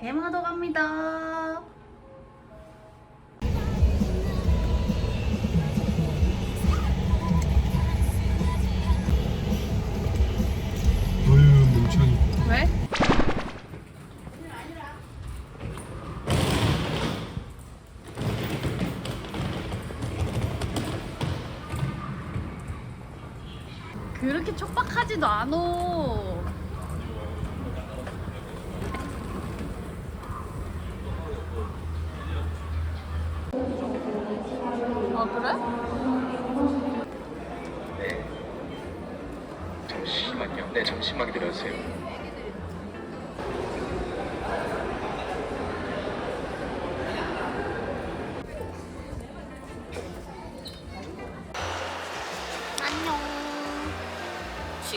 대마도 갑니다. 왜? 그렇게 촉박하지도 않어.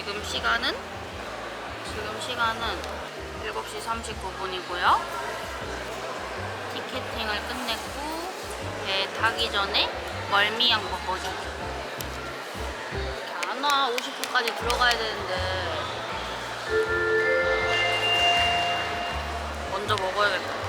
지금 시간은 지금 시간은 7시 39분이고요. 티켓팅을 끝냈고 배 타기 전에 멀미약 먹어주기. 안 와. 50분까지 들어가야 되는데 먼저 먹어야겠다.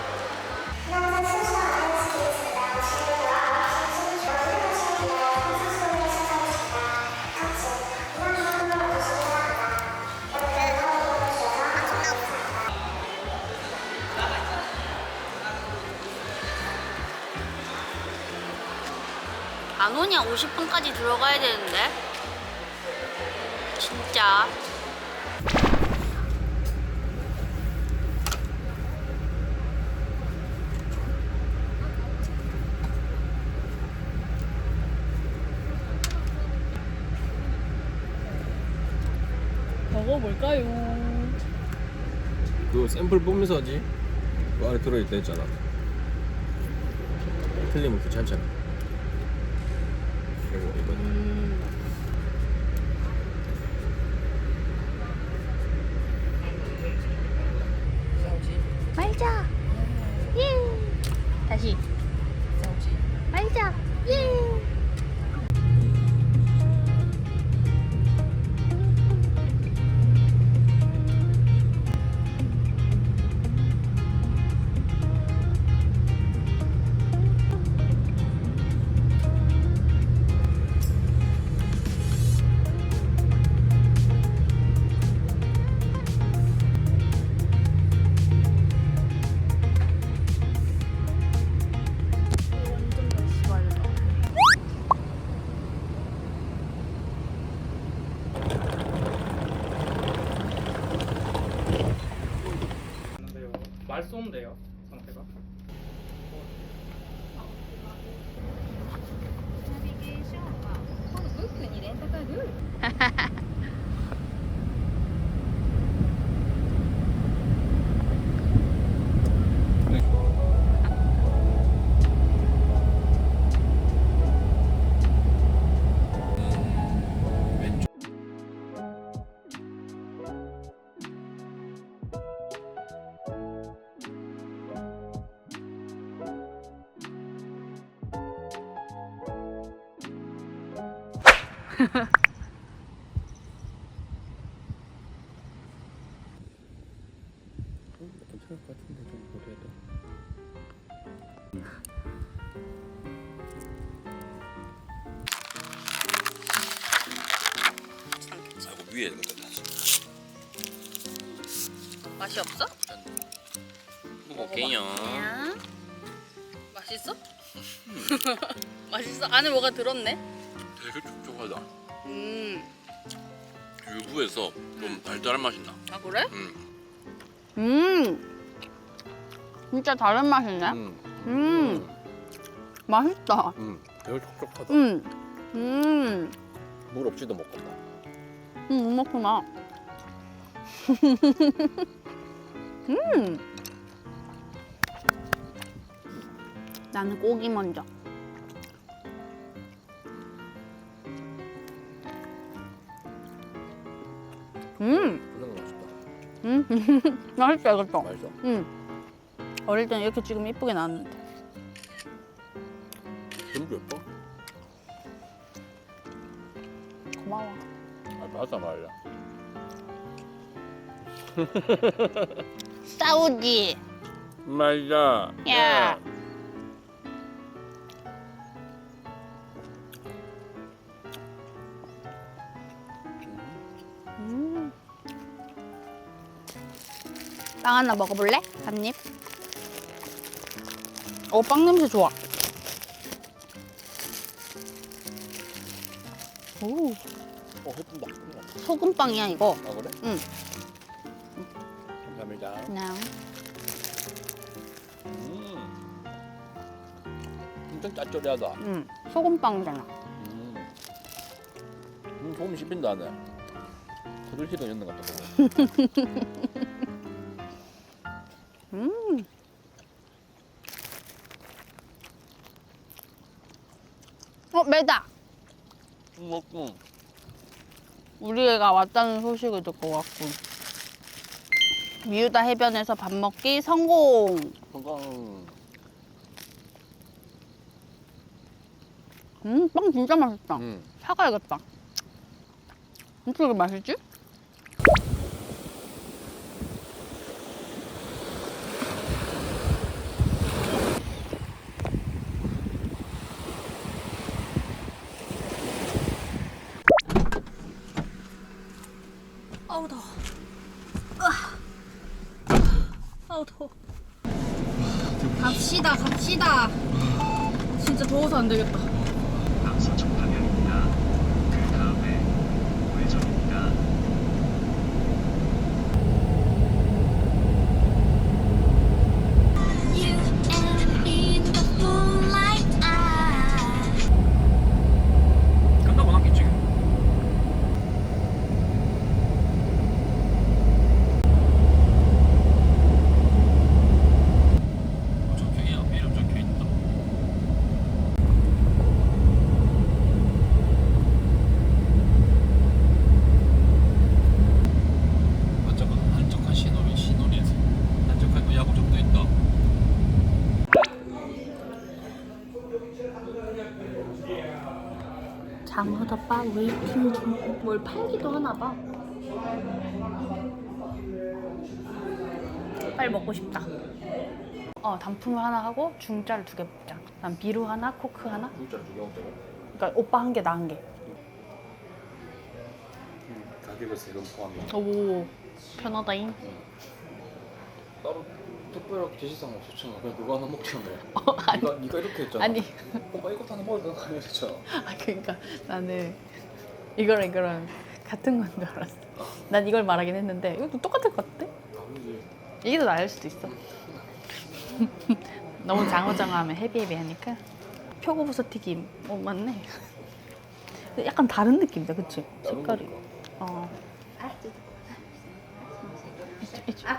안 오냐? 50분까지 들어가야 되는데. 진짜. 먹어볼까요? 그 샘플 보면서 하지 그 안에 들어있다 했잖아 틀리면 귀찮잖아 그리고 이거 먹어봐. 맛있어? 맛있어? 안에 뭐가 들었네? 되게 촉촉하다 음. 유부에서 좀 달달한 맛이 나 아 그래? 음. 음. 진짜 다른 맛이네. 음. 음. 맛있다. 음. 되게 촉촉하다 음. 음. 물 없이도 먹겠다 음, 못 먹구나. 음. 나는 고기 먼저. 음, 그런 거 맛있다 음, 맛있다 이것도. 맛있어 음, 어릴 때는 이렇게 찍으면 이쁘게 나왔는데. 너무 예뻐 고마워. 아 맞아 말이야 싸우지. 맛있다. 야. 빵 하나 먹어볼래? 한 입. 어, 빵 냄새 좋아. 오, 어, 해픈다. 소금빵이야 이거. 아 그래? 응. 감사합니다. 그냥. 음. 엄청 짭조리하다. 음, 소금빵이잖아. 음. 음, 소금 씹힌다. 터질 희도 있는 것 같다. 매다. 음, 음. 우리 애가 왔다는 소식을 듣고 왔군. 미우다 해변에서 밥 먹기 성공. 건강. 음, 빵 진짜 맛있다. 음. 사가야겠다. 어떻게 이렇게 맛있지? 아. 아우 더워. 갑시다 갑시다. 진짜 더워서 안 되겠다. 남서쪽 방향입니다. 그 다음에 우회전입니다. You and in the moonlight eye. 끝나고 남겠지. 저기 앞에 이름 적혀 있다. 아 잠깐 한적한 시놀이 시놀이에서 한적한 뭐 야구장도 있다. 장어덮밥 웨이팅 중. 뭘 팔기도 하나 봐. 빨리 먹고 싶다. 어, 단품을 하나 하고 중짜를 두 개 먹자. 난 비루 하나, 코크 하나. 진짜 두개 먹자고? 그러니까 오빠 한 개, 나 한 개. 가격은 세금 포함이야. 오, 편하다잉. 따로 특별하게 제시상 없었잖아. 그냥 그거 하나 먹자 뭐. 어, 아니, 네가 네가 이렇게 했잖아. 아니. 오빠 이거 하나 아니야, 진짜? 아, 그러니까 나는 이거랑 이거랑 같은 건 줄 알았어. 난 이걸 말하긴 했는데 이것도 똑같을 것 같아. 아니지. 이게 더 나을 수도 있어. 너무 장어장어하면 헤비헤비하니까. 표고버섯 튀김. 어 맞네. 근데 약간 다른 느낌이다, 그치? 다른 색깔이. 거니까. 어. 이쪽, 이쪽. 아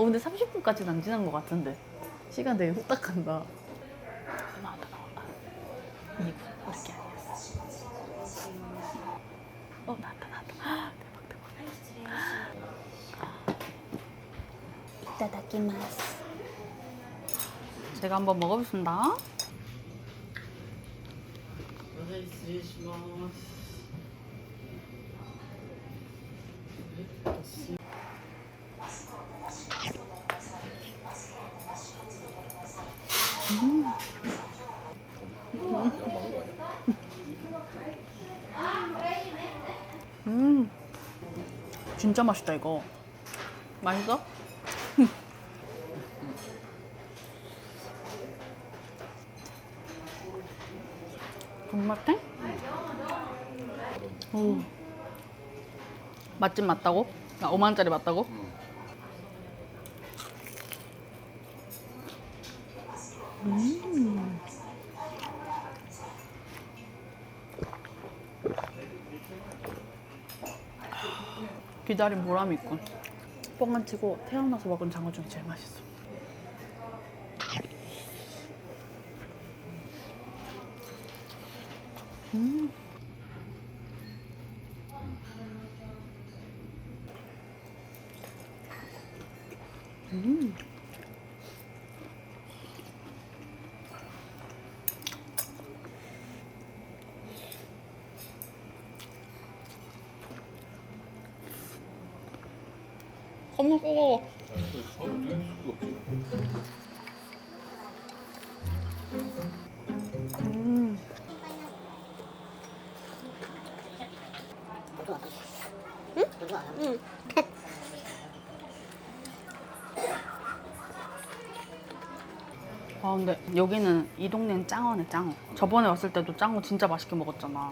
어, 근데 30분까지는 안 지난 것 같은데. 시간 되게 후딱 간다. 나왔다, 나왔다. 이거 그렇게 아니었어. 어 나왔다 나왔다. 대박 대박. 이따다키마스. 제가 한번 먹어보겠습니다. 음, 진짜 맛있다 이거. 맛있어? 돈마탱? 오. 맛집 맞다고? 아, 5만 원짜리 맞다고? 음. 기다린 보람이 있군. 뻥안 치고 태어나서 먹은 장어 중에 제일 맛있어. 음. 근데 여기는 이 동네는 짱어네 짱어. 저번에 왔을 때도 짱어 진짜 맛있게 먹었잖아.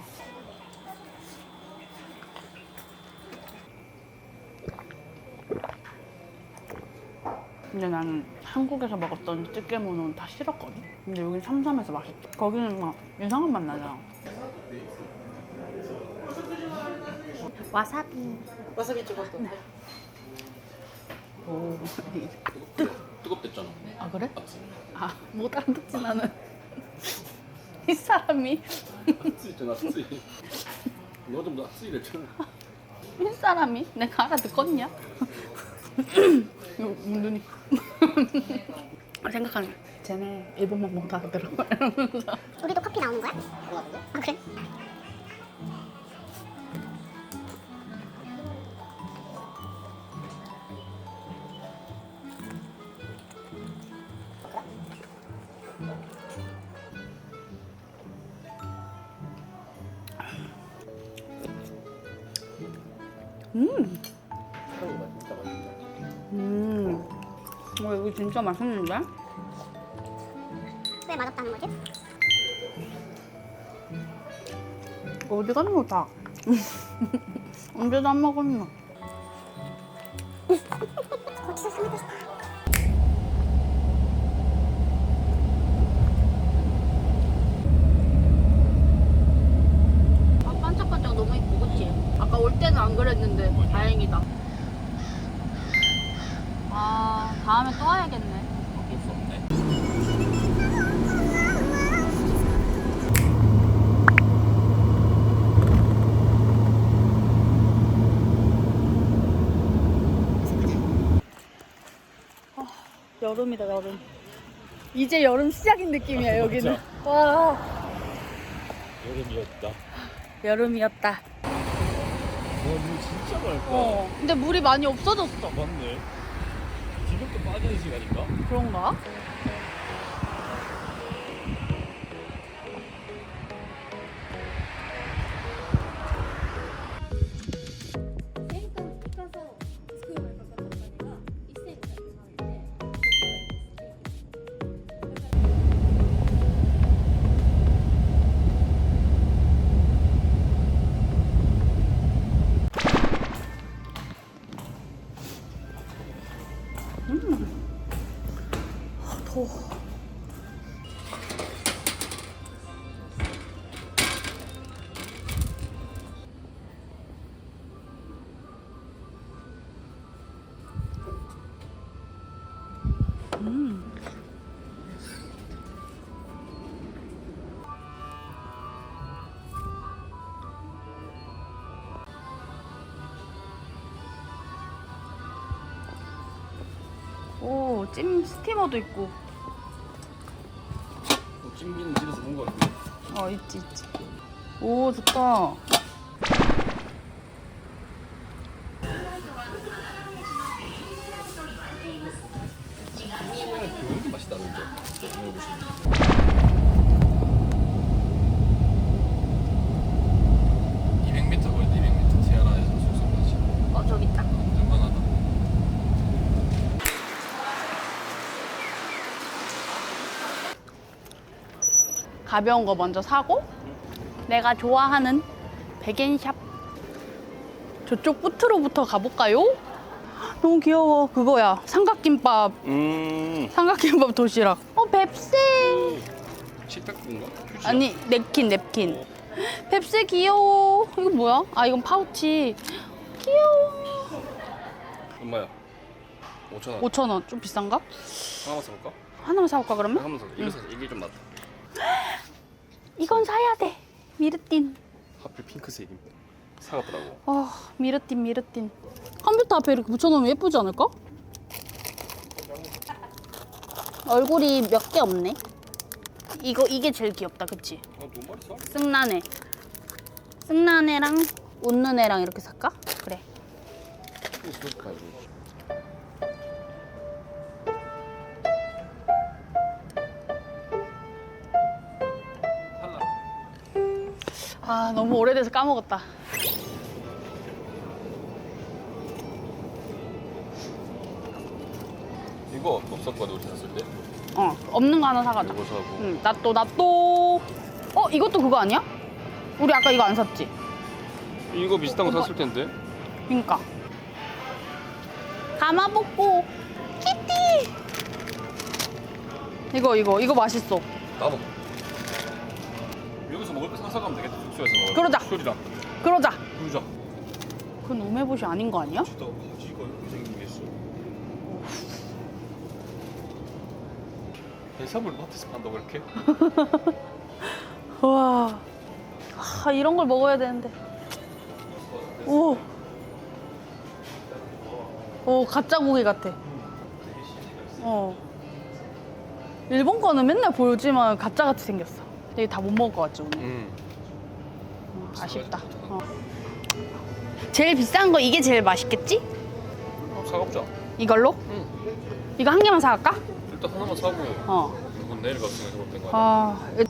근데 나는 한국에서 먹었던 찌개무는 다 싫었거든. 근데 여긴 삼삼해서 맛있다. 거기는 막 이상한 맛 나잖아. 와사비. 와사비 찍었어. 오. 뜨겁댔잖아. 아 그래? 맞지? 아, 못 알아듣지 나는. 이 사람이 쓰이 있잖아 쓰이. 너좀더 쓰이를 쳐. 이 사람이 내가 알아듣겠냐? 이거 눈이 생각하는. 쟤네 일본만 못 알아들어. 이러면서. 우리도 커피 나오는 거야? 아 그래? 진짜 맛있는데? 왜 맛없다는 거지? 어디 가는 거 다? 언제도 안 먹었나? 고추 사 먹고 아, 반짝반짝 너무 이쁘, 그치? 아까 올 때는 안 그랬는데 다행이다. 아, 다음에 또 와야겠네. 어쩔 수 없네. 여름이다, 여름. 이제 여름 시작인 느낌이야, 여기는. 와, 여름이었다. 여름이었다. 와 물 진짜 맑다. 어, 근데 물이 많이 없어졌어. 맞네. 빠지는 시간인가? 그런가? 음. 오, 찜 스티머도 있고. 뭐 찜기는 집에서 본거 같은데. 어, 있지, 있지. 오, 좋다. 그런 게 맛있다는데. 먹어보시면. 200m 거리 200m 티아라에서 숙소까지. 어, 저기 있다. 웬만하다. 가벼운 거 먼저 사고 내가 좋아하는 백엔샵 저쪽 끝으로부터 가볼까요? 너무 귀여워 그거야 삼각김밥 음. 삼각김밥 도시락 어 뱁새 식탁인가? 아니 냅킨 냅킨 뱁새 귀여워 이거 뭐야? 아 이건 파우치 귀여워 얼마야? 5천 원. 5천 원 좀 비싼가? 하나만 사볼까? 하나만 사볼까 그러면? 하나만 사. 이거 사. 이게 좀 낫다. 이건 사야 돼 미르틴. 하필 핑크색입니다. 사갔더라고. 아 미르틴 미르틴. 컴퓨터 앞에 이렇게 붙여놓으면 예쁘지 않을까? 얼굴이 몇 개 없네. 이거 이게 제일 귀엽다, 그치? 어, 두 마리 사? 승란애. 승란애랑 웃는 애랑 이렇게 살까? 그래. 이거. 아 너무 오래돼서 까먹었다. 이거 없었거든 우리 샀을 때. 어 없는 거 하나 사가자. 이거 사고. 응, 나 또, 나 또. 어, 이것도 그거 아니야? 우리 아까 이거 안 샀지? 이거 비슷한 거 샀을 텐데. 그니까. 가마복고 키티. 이거, 이거, 이거 맛있어. 나도. 여기서 먹을 거 사서 가면 되겠다. 숙소에서. 그러자. 술이랑. 그러자. 그러자. 그건 우메보시 아닌 거 아니야? 진짜 가지가 이렇게 생긴 게 있어. 해산물 마트에서 판다고 이렇게? 와. 아, 이런 걸 먹어야 되는데. 오. 오, 가짜 고기 같아. 어. 일본 거는 맨날 보여지만 가짜 같이 생겼어. 근데 다못 먹을 것 같지, 오늘? 응. 어, 아쉽다. 어. 제일 비싼 거 이게 제일 맛있겠지? 어, 사가보자. 이걸로? 응. 이거 한 개만 사갈까? 일단 하나만 사고. 어. 이건 내일 같은 거 해볼 텐가. 아. 일-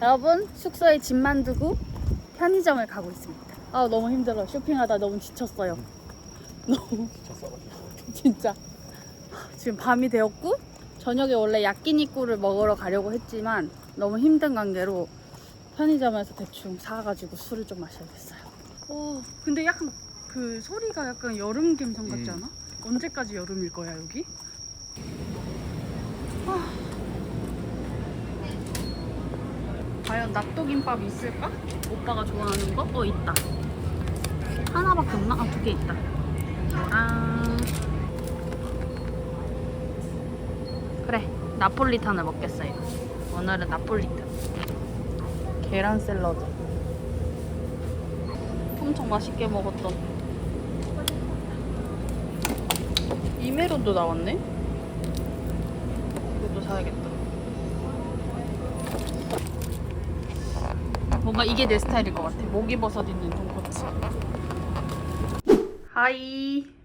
여러분 숙소에 짐만 두고 편의점을 가고 있습니다. 아 너무 힘들어. 쇼핑하다 너무 지쳤어요. 너무 진짜 지금 밤이 되었고 저녁에 원래 야끼니꾸를 먹으러 가려고 했지만 너무 힘든 관계로 편의점에서 대충 사가지고 술을 좀 마셔야겠어요. 어 근데 약간 그 소리가 약간 여름 감성 같지 음. 않아? 언제까지 여름일 거야 여기? 아. 과연 納豆김밥 있을까? 오빠가 좋아하는 거? 어 있다. 하나밖에 없나? 아 두 개 있다. 아 그래 나폴리탄을 먹겠어요. 오늘은 나폴리탄. 계란 샐러드. 엄청 맛있게 먹었던 이메로도 나왔네? 이것도 사야겠다 뭔가 이게 내 스타일일 것 같아 목이버섯 있는 돈코츠 하이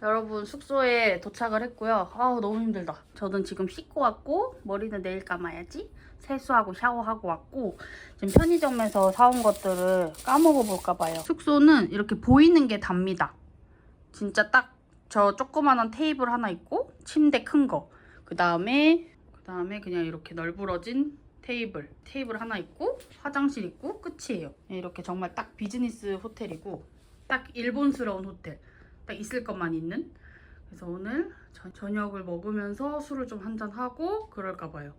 여러분 숙소에 도착을 했고요 아우 너무 힘들다 저는 지금 씻고 왔고 머리는 내일 감아야지 세수하고 샤워하고 왔고 지금 편의점에서 사온 것들을 까먹어 볼까 봐요. 숙소는 이렇게 보이는 게 답니다. 진짜 딱 저 조그만한 테이블 하나 있고 침대 큰 거. 그다음에 그다음에 그냥 이렇게 널브러진 테이블. 테이블 하나 있고 화장실 있고 끝이에요. 이렇게 정말 딱 비즈니스 호텔이고 딱 일본스러운 호텔. 딱 있을 것만 있는. 그래서 오늘 저- 저녁을 먹으면서 술을 좀 한잔 하고 그럴까 봐요.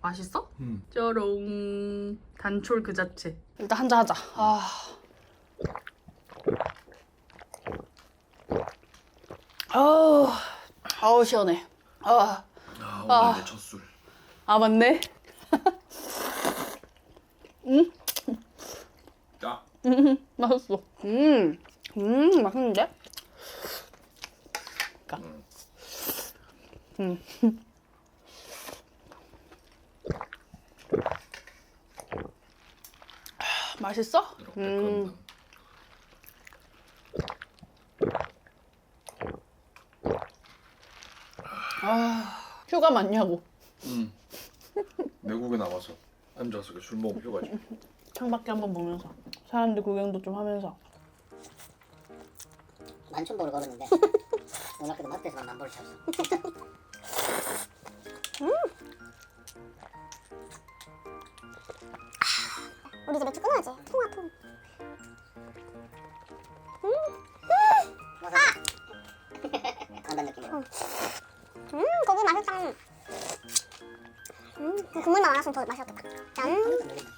맛있어? 응. 짜롱 단촐 그 자체 일단 한잔 하자 아 아우 아우 시원해 아, 아 오늘 아. 내첫 술. 아 맞네 야. 음 맛있어 음, 음 맛있는데 그러니까. 음. 아, 맛있어? 이렇게 음. 음. 아 휴가 맞냐고 응. 외국에 나와서 앉아서 술 먹으면 휴가지. 창밖에 한번 보면서 사람들 구경도 좀 하면서 만천보를 걸었는데 눈앞에도 마트에서만 만보를 쳤어. 우리 집 맥주 끊어야지. 통화 통. 음. 아! 간단 느낌으로. 음, 고기 맛있다. 음, 국물만 많았으면 더 맛있었겠다. 짠.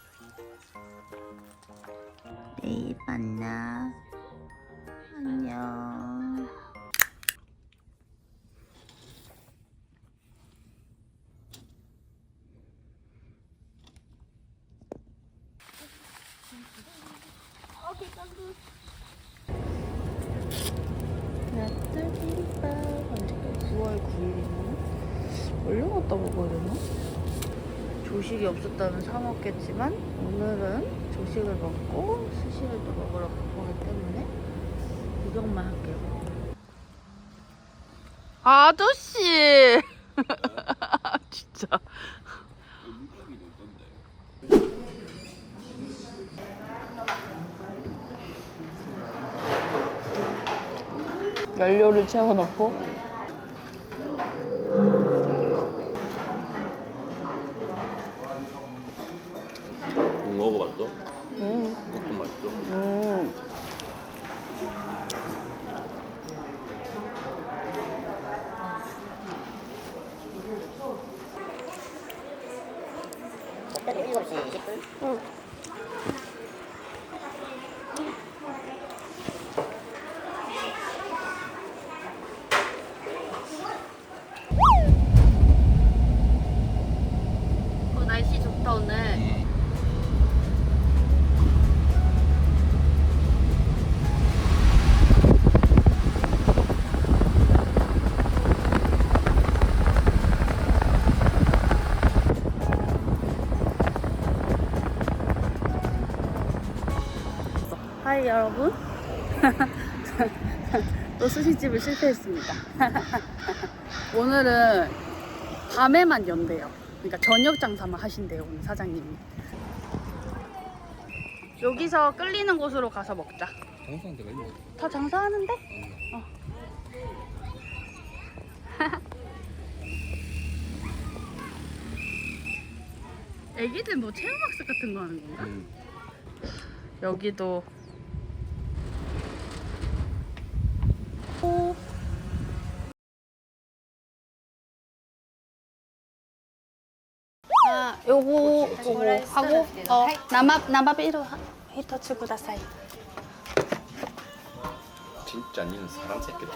안녕. 나탈 비빔밥 언제까지 9월 9일이네 얼른 갔다 먹어야 되나? 조식이 없었다면 사 먹겠지만 오늘은 조식을 먹고 스시를 또 먹으러 갈 거기 때문에 구경만 할게요. 아저씨! 진짜. 연료를 채워놓고 국 먹어봤어? 음, 국도 맛있어. 하이 여러분. 또 스시집을 실패했습니다. 오늘은 밤에만 연대요. 그러니까 저녁 장사만 하신대요 오늘 사장님이. 여기서 끌리는 곳으로 가서 먹자. 장사한 데가 있네. 다 장사하는데? 어. 애기들 뭐 체험학습 같은 거 하는 건가? 음. 여기도 오. 아, 요거 요거 하고 어, 남아 남아비로 히터츠 구다사이. 진짜 니는 사람 새끼다.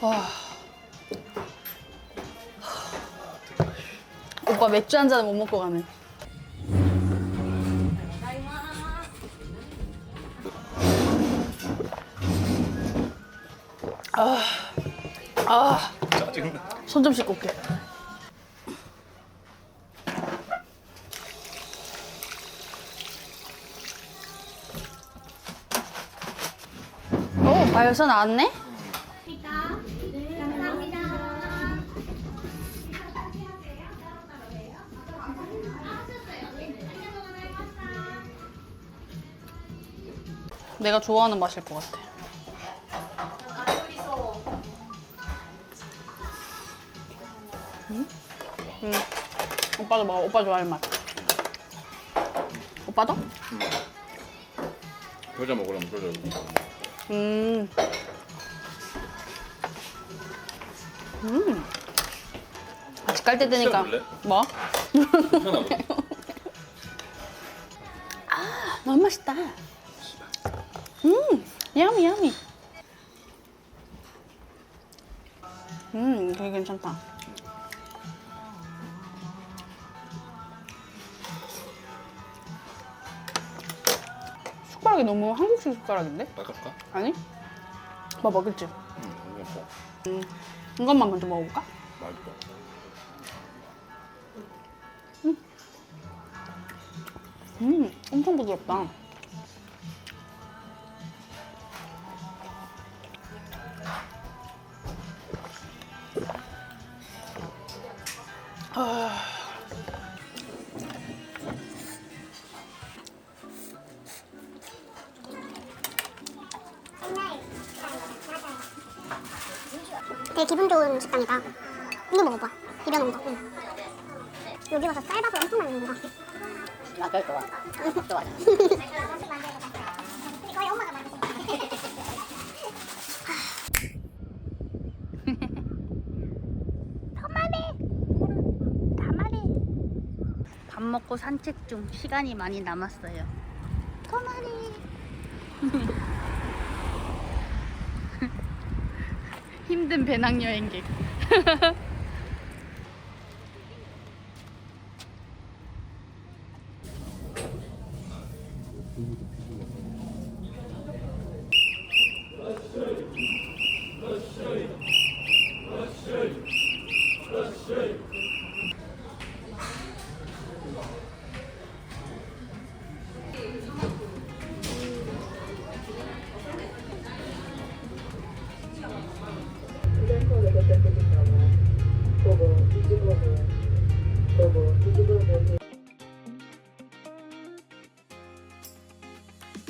와. 오빠 맥주 한잔못 먹고 가네. 손 좀 씻고 올게. 오, 벌써 나왔네? 내가 좋아하는 맛일 것 같아. 응? 응. 오빠도 먹어. 오빠 좋아할 맛. 오빠도? 겨자 먹으려면 겨자. 음. 음. 아직 깔때 되니까. 씻어줄래? 뭐? 아, 너무 맛있다. 음, 야미 야미. 한국식 숟가락인데? 닦을까? 아니? 뭐 먹을지. 응. 이거 뭐 음, 이것만 먼저 먹어볼까? 맛있어. 음, 엄청 부드럽다. 식당이다. 이거 먹어봐. 비벼놓은 거. 응. 여기 와서 쌀밥을 엄청 많이 먹는 거. 나 그럴 좋아. 좋아. 거의 엄마가 많이 밥 먹고 산책 중 시간이 많이 남았어요. 토마리. 힘든 배낭 여행객.